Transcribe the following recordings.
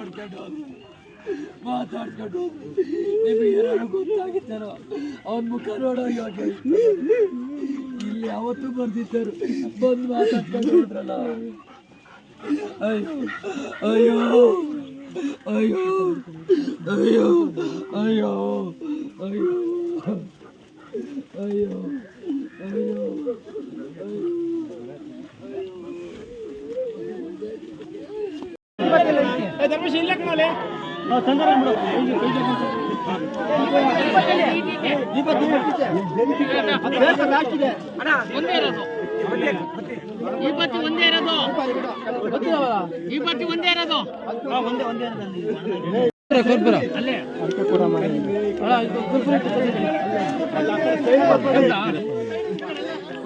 ಹೋದ್ರು. ಮಾತಾಡ್ಕೊಂಡು ಹೋದ್ರು. ನಿಮಗೆ ಏನಾದ್ರು ಗೊತ್ತಾಗಿದ್ದಾರೋ ಅವನ ಮುಖ ನೋಡೋ ಇವಾಗ ಇಲ್ಲಿ ಯಾವತ್ತೂ ಬಂದಿದ್ದರು ಬಂದು ಮಾತಾಡ್ಕೊಂಡು ಹೋದ್ರಲ್ಲ ಅಯ್ಯೋ ಅಯ್ಯೋ ಅಯ್ಯೋ ಅಯ್ಯೋ ಅಯ್ಯೋ ಅಯ್ಯೋ ಅಯ್ಯೋ ಅಯ್ಯೋ ಧರ್ಮಶ ಇಲ್ಲ ಕಣಲೆ ತಂದ್ರೆ ಬಿಡು. ಒಂದೇ ಇರೋದು. ಈ ಒಂದೇ ಇರೋದು. ಈ ಪತ್ತಿ ಒಂದೇ ಇರೋದು. ಒಂದೇ ಒಂದೇ ಅಲ್ಲೇ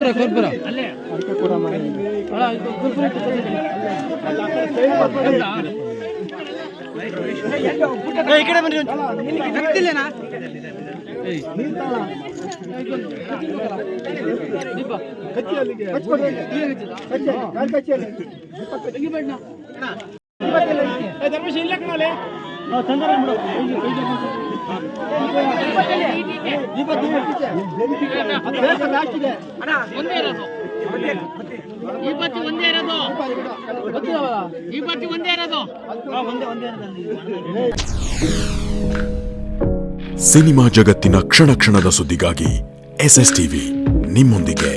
ಕರ್ಪೂರ ಕರ್ಪೂರ ಮಾಡಿ ಈ ಕಡೆ ಬನ್ರಿ ಗೊತ್ತಿಲ್ಲೇನಾ ಕಚ್ಚಿ ಅಲ್ಲಿಗೆ ಕಚ್ಚಿ ಕಚ್ಚಿ ಕಚ್ಚಿ ಒಂದೇ ಇರೋದು ಈ ಬತ್ತಿ ಒಂದೇ ಇರೋದು ಈ ಬತ್ತಿ ಒಂದೇ ಇರೋದು ಸಿನಿಮಾ ಜಗತ್ತಿನ ಕ್ಷಣ ಕ್ಷಣದ ಸುದ್ದಿಗಾಗಿ ಎಸ್ ಎಸ್ ಟಿವಿ ನಿಮ್ಮೊಂದಿಗೆ.